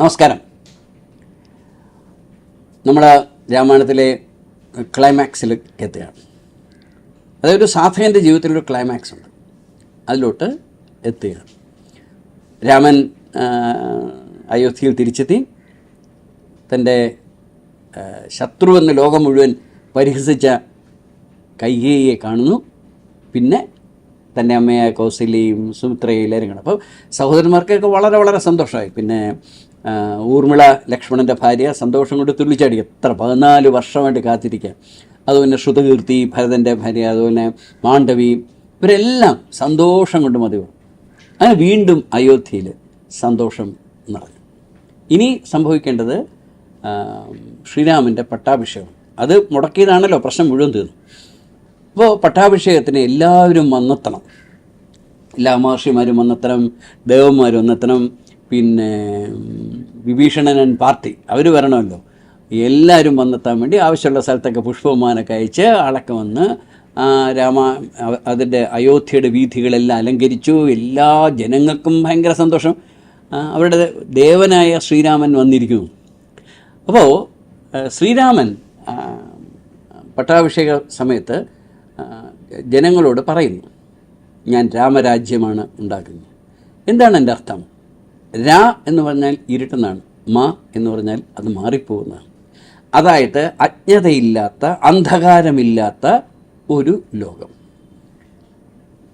നമസ്കാരം. നമ്മൾ രാമായണത്തിലെ ക്ലൈമാക്സിൽ എത്തുകയാണ്. അതായത് സാധകന്റെ ജീവിതത്തിലൊരു ക്ലൈമാക്സ് ഉണ്ട്. അതിലോട്ട് എത്തുകയാണ്. രാമൻ അയോധ്യയിൽ തിരിച്ചെത്തി. തന്റെ ശത്രു ലോകം മുഴുവൻ പരിഹസിച്ച കൈകേയിയെ കാണുന്നു. പിന്നെ തന്റെ അമ്മയായ കൗസല്യയും സുമിത്രയും എല്ലാവരും കാണും. അപ്പോൾ സഹോദരന്മാർക്കൊക്കെ വളരെ വളരെ സന്തോഷമായി. പിന്നെ ഊർമിള ലക്ഷ്മണന്റെ ഭാര്യ സന്തോഷം കൊണ്ട് തുള്ളിച്ചാടി എത്ര പതിനാല് വർഷമായിട്ട് കാത്തിരിക്കുക. അതുപോലെ ശ്രുതകീർത്തി ഭരതന്റെ ഭാര്യ അതുപോലെ മാണ്ഡവി ഇവരെല്ലാം സന്തോഷം കൊണ്ട് മതി. അങ്ങനെ വീണ്ടും അയോധ്യയിൽ സന്തോഷം നിറഞ്ഞു. ഇനി സംഭവിക്കേണ്ടത് ശ്രീരാമന്റെ പട്ടാഭിഷേകം. അത് മുടക്കിയതാണല്ലോ പ്രശ്നം മുഴുവൻ തീർന്നു. അപ്പോൾ പട്ടാഭിഷേകത്തിന് എല്ലാവരും വന്നെത്തണം. എല്ലാ മഹർഷിമാരും വന്നെത്തണം ദേവന്മാരും വന്നെത്തണം. പിന്നെ വിഭീഷണനൻ പാർട്ടി. അവർ വരണമല്ലോ. എല്ലാവരും വന്നെത്താൻ വേണ്ടി ആവശ്യമുള്ള സ്ഥലത്തൊക്കെ പുഷ്പമാനൊക്കെ അയച്ച് ആളൊക്കെ വന്ന് രാമ അതിന്റെ അയോധ്യയുടെ വീഥികളെല്ലാം അലങ്കരിച്ചു. എല്ലാ ജനങ്ങൾക്കും ഭയങ്കര സന്തോഷം. അവരുടെ ദേവനായ ശ്രീരാമൻ വന്നിരിക്കുന്നു. അപ്പോൾ ശ്രീരാമൻ പട്ടാഭിഷേക സമയത്ത് ജനങ്ങളോട് പറയുന്നു ഞാൻ രാമരാജ്യമാണ് ഉണ്ടാക്കുന്നത്. എന്താണ് എന്റെ അർത്ഥം? രാ എന്ന് പറഞ്ഞാൽ ഇരുട്ടെന്നാണ് മ എന്ന് പറഞ്ഞാൽ അത് മാറിപ്പോകുന്നതാണ്. അതായത് അജ്ഞതയില്ലാത്ത അന്ധകാരമില്ലാത്ത ഒരു ലോകം.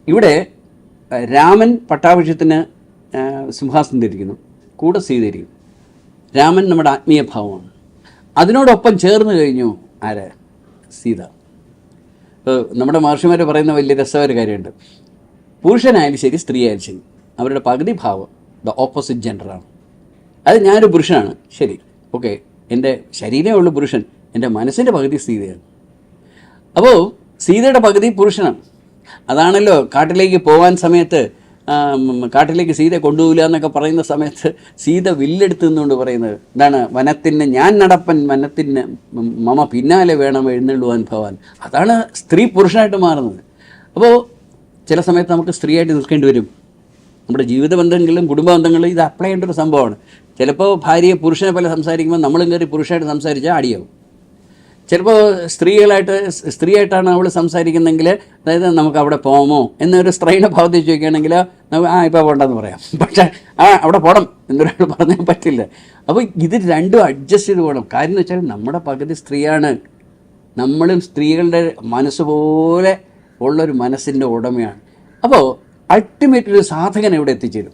ഇവിടെ രാമൻ പട്ടാഭിഷത്തിന് സിംഹാസനം ധരിക്കുന്നു. കൂടെ സീതരിക്കും രാമൻ നമ്മുടെ ആത്മീയ ഭാവമാണ്. അതിനോടൊപ്പം ചേർന്ന് കഴിഞ്ഞു ആര്? സീത. നമ്മുടെ മഹർഷിമാർ പറയുന്ന വലിയ രസകര കാര്യമുണ്ട്. പുരുഷനായാലും ശരി സ്ത്രീ ആയാലും ശരി അവരുടെ പകുതി ഭാവം ദ ഓപ്പോസിറ്റ് ജെൻഡറാണ് അത് ഞാനൊരു പുരുഷനാണ്. ശരി. ഓക്കെ എന്റെ ശരീരമേ ഉള്ളൂ പുരുഷൻ. എന്റെ മനസ്സിന്റെ പകുതി സീതയാണ്. അപ്പോൾ സീതയുടെ പകുതി പുരുഷനാണ്. അതാണല്ലോ കാട്ടിലേക്ക് പോകാൻ സമയത്ത് കാട്ടിലേക്ക് സീത കൊണ്ടുപോകില്ല എന്നൊക്കെ പറയുന്ന സമയത്ത് സീത വില്ലെടുത്ത് നിന്നുകൊണ്ട് പറയുന്നത് എന്താണ്? വനത്തിന് ഞാൻ നടപ്പൻ വനത്തിന് മമ പിന്നാലെ വേണം എഴുന്നള്ളുവാൻ ഭവാൻ. അതാണ് സ്ത്രീ പുരുഷനായിട്ട് മാറുന്നത്. അപ്പോൾ ചില സമയത്ത് നമുക്ക് സ്ത്രീയായിട്ട് നിൽക്കേണ്ടി വരും. നമ്മുടെ ജീവിത ബന്ധങ്ങളിലും കുടുംബ ബന്ധങ്ങളിലും ഇത് അപ്ലൈ ചെയ്യേണ്ട ഒരു സംഭവമാണ്. ചിലപ്പോൾ ഭാര്യയെ പുരുഷനെ പോലെ സംസാരിക്കുമ്പോൾ നമ്മളും കയറി പുരുഷനായിട്ട് സംസാരിച്ചാൽ അടിയാവും. ചിലപ്പോൾ സ്ത്രീകളായിട്ട് സ്ത്രീയായിട്ടാണ് അവൾ സംസാരിക്കുന്നെങ്കിൽ അതായത് നമുക്ക് അവിടെ പോകാമോ എന്നൊരു സ്ത്രീയുടെ ഭാവത്തിൽ ചോദിക്കുകയാണെങ്കിൽ നമുക്ക് ആ ഇപ്പോൾ പോകണ്ടെന്ന് പറയാം. പക്ഷേ ആ അവിടെ പോകണം എന്നൊരാൾ പറഞ്ഞാൽ പറ്റില്ല. അപ്പോൾ ഇത് രണ്ടും അഡ്ജസ്റ്റ് ചെയ്ത് പോകണം. കാര്യം എന്ന് വെച്ചാൽ നമ്മുടെ പകുതി സ്ത്രീയാണ്. നമ്മളും സ്ത്രീകളുടെ മനസ്സ് പോലെ ഉള്ളൊരു മനസ്സിന്റെ ഉടമയാണ്. അപ്പോൾ അൾട്ടിമേറ്റ് ഒരു സാധകൻ എവിടെ എത്തിച്ചേരും?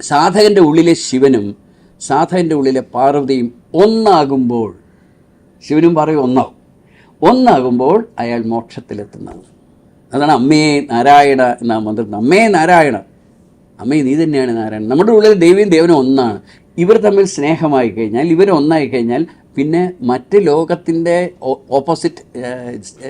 സാധകന്റെ ഉള്ളിലെ ശിവനും സാധകന്റെ ഉള്ളിലെ പാർവതിയും ഒന്നാകുമ്പോൾ ശിവനും പാർവതി ഒന്നാകും ഒന്നാകുമ്പോൾ അയാൾ മോക്ഷത്തിലെത്തുന്നത്. അതാണ് അമ്മേ നാരായണ എന്ന മന്ത്രം. അമ്മേ നാരായണ. അമ്മേ നീ തന്നെയാണ് നാരായണൻ. നമ്മുടെ ഉള്ളിൽ ദേവിയും ദേവനും ഒന്നാണ്. ഇവർ തമ്മിൽ സ്നേഹമായി കഴിഞ്ഞാൽ ഇവർ ഒന്നായി കഴിഞ്ഞാൽ പിന്നെ മറ്റ് ലോകത്തിന്റെ ഓപ്പോസിറ്റ്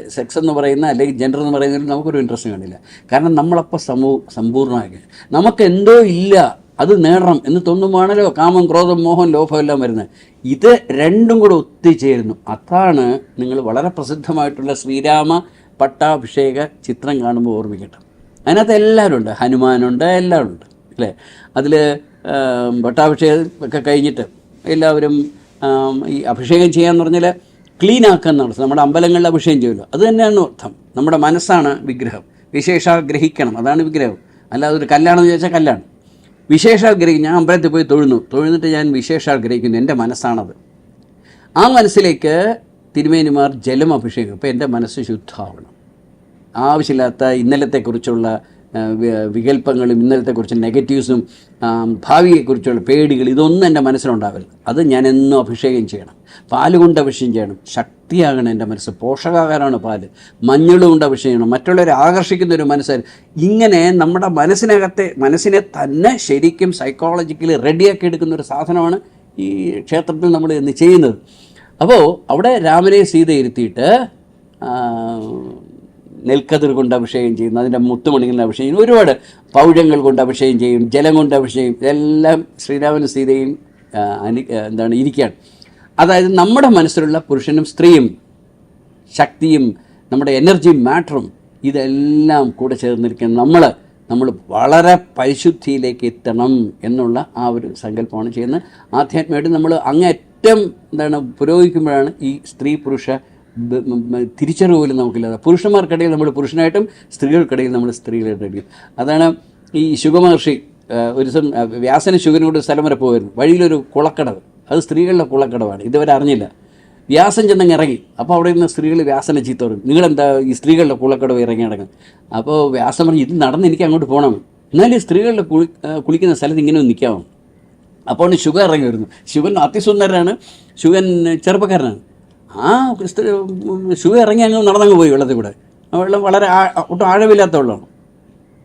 സെക്സ് എന്ന് പറയുന്ന അല്ലെങ്കിൽ ജെൻഡർ എന്ന് പറയുന്നതിൽ നമുക്കൊരു ഇൻട്രസ്റ്റ് കാണില്ല കാരണം നമ്മളപ്പോൾ സമൂ സമ്പൂർണമായി നമുക്ക് എന്തോ ഇല്ല അത് നേടണം എന്ന് തോന്നുമ്പോഴാണല്ലോ കാമം ക്രോധം മോഹം ലോഭം എല്ലാം വരുന്നത്. ഇത് രണ്ടും കൂടെ ഒത്തുചേരുന്നു. അതാണ് നിങ്ങൾ വളരെ പ്രസിദ്ധമായിട്ടുള്ള ശ്രീരാമ പട്ടാഭിഷേക ചിത്രം കാണുമ്പോൾ ഓർമ്മിക്കട്ടെ. അതിനകത്ത് എല്ലാവരും ഉണ്ട്. ഹനുമാനുണ്ട് എല്ലാവരും ഉണ്ട്. അല്ലേ? അതിൽ പട്ടാഭിഷേകം ഒക്കെ കഴിഞ്ഞിട്ട് എല്ലാവരും ഈ അഭിഷേകം ചെയ്യാന്ന് പറഞ്ഞാൽ ക്ലീൻ ആക്കുക എന്നാണ് നമ്മുടെ അമ്പലങ്ങളിൽ അഭിഷേകം ചെയ്യുമല്ലോ. അത് തന്നെയാണ് അർത്ഥം. നമ്മുടെ മനസ്സാണ് വിഗ്രഹം. വിശേഷാഗ്രഹിക്കണം അതാണ് വിഗ്രഹം. അല്ലാതെ ഒരു കല്ലാണെന്ന് ചോദിച്ചാൽ കല്ലാണ് വിശേഷാൽ ഗ്രഹിക്കും. ഞാൻ അമ്പലത്തിൽ പോയി തൊഴുന്നു. തൊഴുന്നിട്ട് ഞാൻ വിശേഷാഗ്രഹിക്കുന്നു എന്റെ മനസ്സാണത്. ആ മനസ്സിലേക്ക് തിരുമേനിമാർ ജലം അഭിഷേകം. അപ്പോൾ എന്റെ മനസ്സ് ശുദ്ധമാവണം. ആവശ്യമില്ലാത്ത ഇന്നലത്തെക്കുറിച്ചുള്ള വികല്പങ്ങളും ഇന്നലത്തെക്കുറിച്ച് നെഗറ്റീവ്സും ഭാവിയെക്കുറിച്ചുള്ള പേടികൾ ഇതൊന്നും എന്റെ മനസ്സിലുണ്ടാവില്ല അത് ഞാൻ എന്നും അഭിഷേകം ചെയ്യണം. പാൽ കൊണ്ട് അഭിഷേകം ചെയ്യണം. ശക്തിയാകണം എന്റെ മനസ്സ്. പോഷകാഹാരമാണ് പാൽ. മഞ്ഞൾ കൊണ്ട് അഭിഷേകം ചെയ്യണം. മറ്റുള്ളവരെ ആകർഷിക്കുന്ന ഒരു മനസ്സ്. ഇങ്ങനെ നമ്മുടെ മനസ്സിനകത്തെ മനസ്സിനെ തന്നെ ശരിക്കും സൈക്കോളജിക്കലി റെഡിയാക്കി എടുക്കുന്ന ഒരു സാധനമാണ് ഈ ക്ഷേത്രത്തിൽ നമ്മൾ ഇന്ന് ചെയ്യുന്നത്. അപ്പോൾ അവിടെ രാമനെ സീത ഇരുത്തിയിട്ട് നെൽക്കതിർ കൊണ്ട് അഭിഷേകം ചെയ്യുന്നു അതിന്റെ മുത്തുമണികൾ അഭിഷേകം ചെയ്യുന്നു ഒരുപാട് പൗഴങ്ങൾ കൊണ്ട് അഭിഷേകം ചെയ്യും ജലം കൊണ്ട് അഭിഷേകം ഇതെല്ലാം ശ്രീരാമനും സീതയും അനു എന്താണ് ഇരിക്കുകയാണ്. അതായത് നമ്മുടെ മനസ്സിലുള്ള പുരുഷനും സ്ത്രീയും ശക്തിയും നമ്മുടെ എനർജിയും മാറ്ററും ഇതെല്ലാം കൂടെ ചേർന്നിരിക്കുന്ന. നമ്മൾ നമ്മൾ വളരെ പരിശുദ്ധിയിലേക്ക് എത്തണം എന്നുള്ള ആ ഒരു സങ്കല്പമാണ് ചെയ്യുന്നത്. ആധ്യാത്മികമായിട്ട് നമ്മൾ അങ്ങേറ്റം എന്താണ് പുരോഗമിക്കുമ്പോഴാണ് ഈ സ്ത്രീ പുരുഷ തിരിച്ചറിവ് പോലും നമുക്കില്ലാതെ. പുരുഷന്മാർക്കിടയിൽ നമ്മൾ പുരുഷനായിട്ടും സ്ത്രീകൾക്കിടയിൽ നമ്മൾ സ്ത്രീകളായിട്ടും അതാണ് ഈ ശുഭമഹർഷി ഒരു ദിവസം വ്യാസന ശുഗനോട് സ്ഥലം വരെ പോകുമായിരുന്നു വഴിയിലൊരു കുളക്കടവ്. അത് സ്ത്രീകളുടെ കുളക്കടവാണ്. ഇതുവരെ അറിഞ്ഞില്ല. വ്യാസൻ ചെന്നങ്ങ് ഇറങ്ങി. അപ്പോൾ അവിടെ നിന്ന് സ്ത്രീകൾ വ്യാസനെ ചീത്ത പറയും. നിങ്ങളെന്താ ഈ സ്ത്രീകളുടെ കുളക്കടവ് ഇറങ്ങി നടക്കുന്നത് അപ്പോൾ വ്യാസം പറഞ്ഞു ഇത് നടന്ന് എനിക്ക് അങ്ങോട്ട് പോകണം എന്നാലും സ്ത്രീകളുടെ കുളി കുളിക്കുന്ന സ്ഥലത്ത് ഇങ്ങനെ ഒന്ന് നിൽക്കാമോ അപ്പോൾ ശുഗ ഇറങ്ങി വരുന്നു. ശിവൻ അതിസുന്ദരനാണ് ശുഗൻ ചെറുപ്പക്കാരനാണ്. ആ ക്രിസ്തു ശുഗ ഇറങ്ങി അങ്ങ് നടന്നങ്ങ് പോയി വെള്ളത്തിൽ കൂടെ. ആ വെള്ളം വളരെ ഒട്ടും ആഴമില്ലാത്ത വെള്ളമാണ്.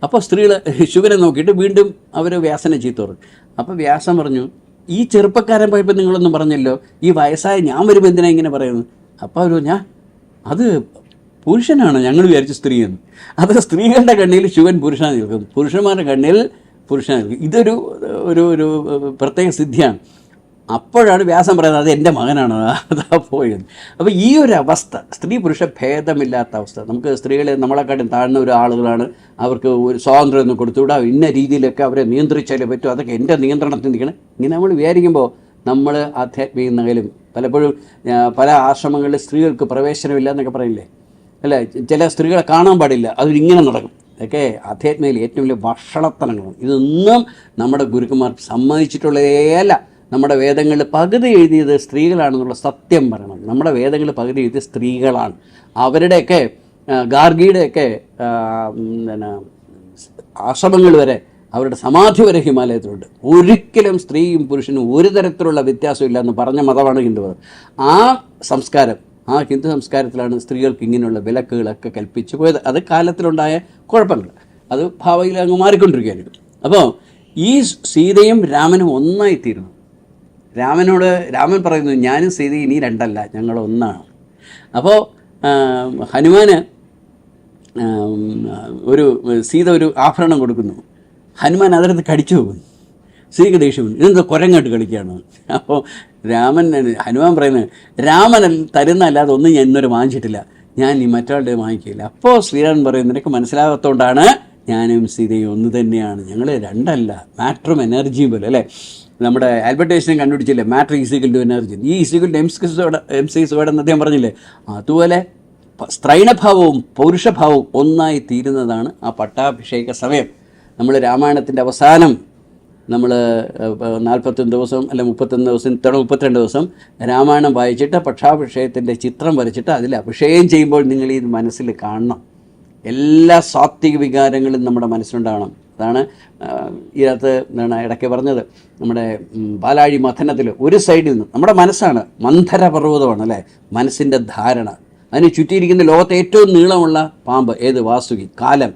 അപ്പോൾ സ്ത്രീകൾ ശിവനെ നോക്കിയിട്ട് വീണ്ടും അവർ വ്യാസനെ ചീത്ത പറഞ്ഞു. അപ്പോൾ വ്യാസം പറഞ്ഞു ഈ ചെറുപ്പക്കാരൻ പോയപ്പോൾ നിങ്ങളൊന്നും പറഞ്ഞല്ലോ ഈ വയസ്സായ ഞാൻ വരുമ്പോൾ എന്തിനാ ഇങ്ങനെ പറയുന്നത്? അപ്പോൾ അവർ ഞാൻ അത് പുരുഷനാണ് ഞങ്ങൾ വിചാരിച്ച സ്ത്രീയെന്ന് അത് സ്ത്രീകളുടെ കണ്ണിൽ ശിവൻ പുരുഷനാണ് നിൽക്കുന്നത് പുരുഷന്മാരുടെ കണ്ണിൽ പുരുഷനാണ് ഇതൊരു ഒരു ഒരു പ്രത്യേക സിദ്ധിയാണ്. അപ്പോഴാണ് വ്യാസം പറയുന്നത് അത് എന്റെ മകനാണ്. അതാ പോയത്. അപ്പോൾ ഈ ഒരു അവസ്ഥ സ്ത്രീ പുരുഷ ഭേദമില്ലാത്ത അവസ്ഥ. നമുക്ക് സ്ത്രീകളെ നമ്മളെക്കാട്ടും താഴ്ന്ന ഒരു ആളുകളാണ്. അവർക്ക് ഒരു സ്വാതന്ത്ര്യം ഒന്നും കൊടുത്തുവിടാം. ഇന്ന രീതിയിലൊക്കെ അവരെ നിയന്ത്രിച്ചാലേ പറ്റും. അതൊക്കെ എന്റെ നിയന്ത്രണത്തിൽ നിൽക്കണം. ഇങ്ങനെ നമ്മൾ വിചാരിക്കുമ്പോൾ നമ്മൾ ആധ്യാത്മിക നകലും പലപ്പോഴും പല ആശ്രമങ്ങളിൽ സ്ത്രീകൾക്ക് പ്രവേശനമില്ല എന്നൊക്കെ പറയില്ലേ? അല്ല ചില സ്ത്രീകളെ കാണാൻ പാടില്ല. അതിങ്ങനെ നടക്കും. ഇതൊക്കെ ആധ്യാത്മികയിൽ ഏറ്റവും വലിയ ഭക്ഷണത്തനങ്ങളാണ് ഇതൊന്നും നമ്മുടെ ഗുരുക്കന്മാർ സമ്മതിച്ചിട്ടുള്ളതേ അല്ല നമ്മുടെ വേദങ്ങളിൽ പകുതി എഴുതിയത് സ്ത്രീകളാണെന്നുള്ള സത്യം പറയണം. നമ്മുടെ വേദങ്ങളിൽ പകുതി എഴുതിയത് സ്ത്രീകളാണ്. അവരുടെയൊക്കെ ഗാർഗിയുടെയൊക്കെ പിന്നെ ആശ്രമങ്ങൾ വരെ അവരുടെ സമാധി വരെ ഹിമാലയത്തിലുണ്ട്. ഒരിക്കലും സ്ത്രീയും പുരുഷനും ഒരു തരത്തിലുള്ള വ്യത്യാസമില്ല എന്ന് പറഞ്ഞ മതമാണ് ഹിന്ദുമതം. ആ സംസ്കാരം ആ ഹിന്ദു സംസ്കാരത്തിലാണ് സ്ത്രീകൾക്ക് ഇങ്ങനെയുള്ള വിലക്കുകളൊക്കെ കൽപ്പിച്ചു പോയത്. അത് കാലത്തിലുണ്ടായ കുഴപ്പങ്ങൾ. അത് ഭാവിയിൽ അങ്ങ് മാറിക്കൊണ്ടിരിക്കുകയാണ്. അപ്പോൾ ഈ സീതയും രാമനും ഒന്നായിത്തീരുന്നു. രാമനോട് രാമൻ പറയുന്നു ഞാനും സീതയും ഇനി രണ്ടല്ല ഞങ്ങൾ ഒന്നാണ്. അപ്പോൾ ഹനുമാന് ഒരു സീത ഒരു ആഭരണം കൊടുക്കുന്നു. ഹനുമാൻ അതിനകത്ത് കടിച്ചു പോകുന്നു. സീതയ്ക്ക് ദേഷ്യം ഇതെന്താ കുരങ്ങായിട്ട് കളിക്കുകയാണ്? അപ്പോൾ രാമൻ ഹനുമാൻ പറയുന്നത് രാമൻ തരുന്ന അല്ലാതെ ഒന്നും ഞാൻ ഇന്നൊരു വാങ്ങിച്ചിട്ടില്ല. ഞാൻ ഈ മറ്റാളുടെ വാങ്ങിക്കില്ല. അപ്പോൾ ശ്രീരാമൻ പറയുന്നത് നിനക്ക് മനസ്സിലാകാത്തതുകൊണ്ടാണ് ഞാനും സീതയും ഒന്ന് തന്നെയാണ്. ഞങ്ങൾ രണ്ടല്ല മാറ്ററും എനർജിയും പോലെ അല്ലേ? നമ്മുടെ Albert Einstein കണ്ടുപിടിച്ചില്ലേ? Matter is equal to energy ഈ is equal to M squared M C squared എന്ന് അദ്ദേഹം പറഞ്ഞില്ലേ? അതുപോലെ സ്ത്രൈണഭാവവും പൗരുഷഭാവവും ഒന്നായി തീരുന്നതാണ് ആ പട്ടാഭിഷേക സമയം. നമ്മൾ രാമായണത്തിന്റെ അവസാനം നമ്മൾ നാൽപ്പത്തൊന്ന് ദിവസം അല്ല മുപ്പത്തൊന്ന് ദിവസം ഇത്തവണ മുപ്പത്തിരണ്ട് ദിവസം രാമായണം വായിച്ചിട്ട് പക്ഷാഭിഷേകത്തിന്റെ ചിത്രം വരച്ചിട്ട് അതിൽ അഭിഷേകം ചെയ്യുമ്പോൾ നിങ്ങൾ ഈ മനസ്സിൽ കാണണം. എല്ലാ സാത്വിക വികാരങ്ങളും നമ്മുടെ മനസ്സിലുണ്ടാകണം അതാണ് ഇതിനകത്ത് എന്താണ് ഇടയ്ക്ക് പറഞ്ഞത്. നമ്മുടെ പാലാഴി മഥനത്തിൽ ഒരു സൈഡിൽ നിന്ന് നമ്മുടെ മനസ്സാണ് മന്ധര പർവതമാണ് അല്ലേ? മനസ്സിന്റെ ധാരണ. അതിന് ചുറ്റിയിരിക്കുന്ന ലോകത്തെ ഏറ്റവും നീളമുള്ള പാമ്പ് ഏത്? വാസുകി. കാലം.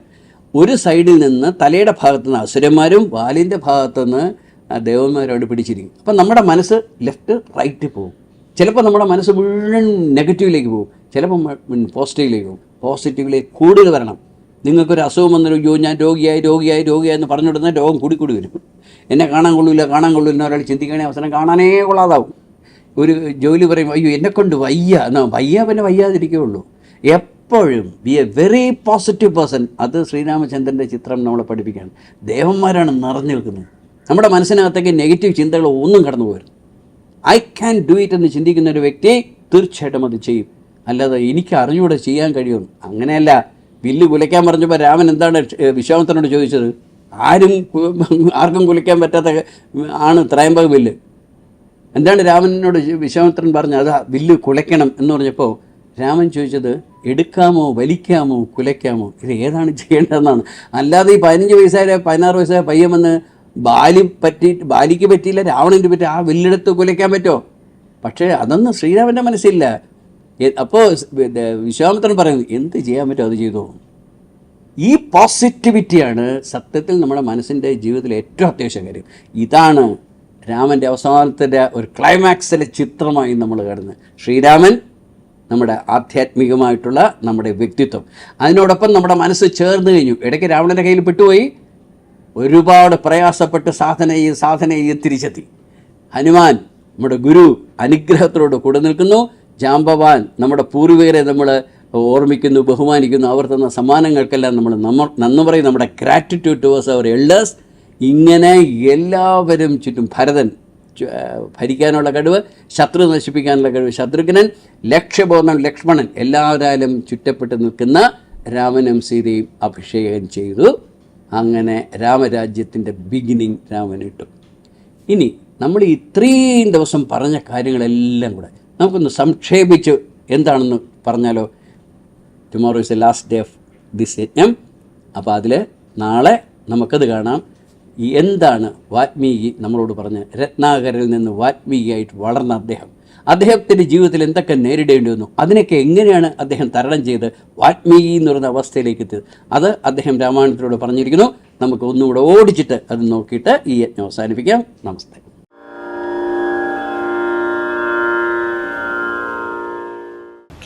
ഒരു സൈഡിൽ നിന്ന് തലയുടെ ഭാഗത്തു നിന്ന് അസുരന്മാരും വാലിന്റെ ഭാഗത്തു നിന്ന് ദേവന്മാരോട് പിടിച്ചിരിക്കും. അപ്പം നമ്മുടെ മനസ്സ് ലെഫ്റ്റ് റൈറ്റ് പോകും. ചിലപ്പോൾ നമ്മുടെ മനസ്സ് മുഴുവൻ നെഗറ്റീവിലേക്ക് പോകും. ചിലപ്പോൾ പോസിറ്റീവിലേക്ക് പോകും. പോസിറ്റീവിലേക്ക് കൂടുതൽ വരണം. നിങ്ങൾക്കൊരു അസുഖം വന്നൊരു അയ്യോ ഞാൻ രോഗിയായി രോഗിയായി രോഗിയായി എന്ന് പറഞ്ഞുകൊടുന്ന രോഗം കൂടി കൂടി വരും. എന്നെ കാണാൻ കൊള്ളില്ല കാണാൻ കൊള്ളില്ല ഒരാൾ ചിന്തിക്കണേ അവസരം കാണാനേ കൊള്ളാതാവും. ഒരു ജോലി പറയും അയ്യോ എന്നെ കൊണ്ട് വയ്യ. എന്നാ വയ്യ പിന്നെ വയ്യാതിരിക്കുകയുള്ളൂ. എപ്പോഴും be a very positive person അത് ശ്രീരാമചന്ദ്രന്റെ ചിത്രം നമ്മളെ പഠിപ്പിക്കുകയാണ് ദേവന്മാരാണ് നിറഞ്ഞു നിൽക്കുന്നത്. നമ്മുടെ മനസ്സിനകത്തേക്ക് നെഗറ്റീവ് ചിന്തകൾ ഒന്നും കടന്നു പോരും ഐ ക്യാൻ ഡു ഇറ്റ് എന്ന് ചിന്തിക്കുന്ന ഒരു വ്യക്തി തീർച്ചയായിട്ടും അത് ചെയ്യും. അല്ലാതെ എനിക്ക് അറിഞ്ഞുകൂടെ ചെയ്യാൻ കഴിയും അങ്ങനെയല്ല. വില്ല് കുലയ്ക്കാൻ പറഞ്ഞപ്പോൾ രാമൻ എന്താണ് വിശ്വാമിത്രനോട് ചോദിച്ചത്? ആരും ആർക്കും കുലയ്ക്കാൻ പറ്റാത്ത ആണ് ത്രയംബക വില്ല്. എന്താണ് രാമനോട് വിശ്വാമിത്രൻ പറഞ്ഞത്? അത് വില്ല് കുലയ്ക്കണം എന്ന് പറഞ്ഞപ്പോൾ രാമൻ ചോദിച്ചത് എടുക്കാമോ വലിക്കാമോ കുലയ്ക്കാമോ? ഇത് ഏതാണ് ചെയ്യേണ്ടതെന്നാണ്. അല്ലാതെ ഈ പതിനഞ്ച് വയസ്സായ പതിനാറ് വയസ്സായ പയ്യൻ വന്ന് ബാലി പറ്റി ബാലിക്ക് പറ്റിയില്ല രാവണന് പറ്റി ആ വില്ലെടുത്ത് കുലയ്ക്കാൻ പറ്റുമോ പക്ഷേ അതൊന്നും ശ്രീരാമന്റെ മനസ്സില്ല അപ്പോൾ വിശ്വാമിത്രൻ പറയുന്നു എന്ത് ചെയ്യാൻ പറ്റും അത് ചെയ്തോ? ഈ പോസിറ്റിവിറ്റിയാണ് സത്യത്തിൽ നമ്മുടെ മനസ്സിന്റെ ജീവിതത്തിലെ ഏറ്റവും അത്യാവശ്യം കാര്യം. ഇതാണ് രാമന്റെ അവസാനത്തിന്റെ ഒരു ക്ലൈമാക്സിലെ ചിത്രമായി നമ്മൾ കാണുന്നത്. ശ്രീരാമൻ നമ്മുടെ ആധ്യാത്മികമായിട്ടുള്ള നമ്മുടെ വ്യക്തിത്വം. അതിനോടൊപ്പം നമ്മുടെ മനസ്സ് ചേർന്ന് കഴിഞ്ഞു. ഇടയ്ക്ക് രാവണന്റെ കയ്യിൽ പെട്ടുപോയി. ഒരുപാട് പ്രയാസപ്പെട്ട് സാധന ചെയ്ത് സാധന ചെയ്ത് തിരിച്ചെത്തി. ഹനുമാൻ നമ്മുടെ ഗുരു അനുഗ്രഹത്തോട് കൂടെ നിൽക്കുന്നു. ജാമ്പവാൻ നമ്മുടെ പൂർവികരെ നമ്മൾ ഓർമ്മിക്കുന്നു ബഹുമാനിക്കുന്നു. അവർ തന്ന സമ്മാനങ്ങൾക്കെല്ലാം നമ്മൾ നമ്മ നന്ദി പറയും. നമ്മുടെ ഗ്രാറ്റിറ്റ്യൂഡ് ടുവേഴ്സ് അവർ എൽഡേഴ്സ് ഇങ്ങനെ എല്ലാവരും ചുറ്റും ഭരതൻ ഭരിക്കാനുള്ള കഴിവ് ശത്രു നശിപ്പിക്കാനുള്ള കഴിവ് ശത്രുഘ്നൻ ലക്ഷ്യബോധം ലക്ഷ്മണൻ എല്ലാവരാലും ചുറ്റപ്പെട്ട് നിൽക്കുന്ന രാമനും സീതയും അഭിഷേകം ചെയ്തു. അങ്ങനെ രാമരാജ്യത്തിന്റെ ബിഗിനിങ് രാമനിട്ടു ഇനി നമ്മൾ ഇത്രയും ദിവസം പറഞ്ഞ കാര്യങ്ങളെല്ലാം കൂടെ നമുക്കൊന്ന് സംക്ഷേപിച്ച് എന്താണെന്ന് പറഞ്ഞാലോ? Tomorrow is a last day of this യജ്ഞം. അപ്പോൾ അതിൽ നാളെ നമുക്കത് കാണാം. ഈ എന്താണ് വാത്മീകി നമ്മളോട് പറഞ്ഞ് രത്നാകരിൽ നിന്ന് വാത്മീകിയായിട്ട് വളർന്ന അദ്ദേഹം. അദ്ദേഹത്തിന്റെ ജീവിതത്തിൽ എന്തൊക്കെ നേരിടേണ്ടി വന്നു? അതിനൊക്കെ എങ്ങനെയാണ് അദ്ദേഹം തരണം ചെയ്ത് വാത്മീകി എന്ന് പറയുന്ന അവസ്ഥയിലേക്ക് എത്തിയത്? അത് അദ്ദേഹം രാമായണത്തിലൂടെ പറഞ്ഞിരിക്കുന്നു. നമുക്ക് ഒന്നുകൂടെ ഓടിച്ചിട്ട് അത് നോക്കിയിട്ട് ഈ യജ്ഞം അവസാനിപ്പിക്കാം. നമസ്തേ.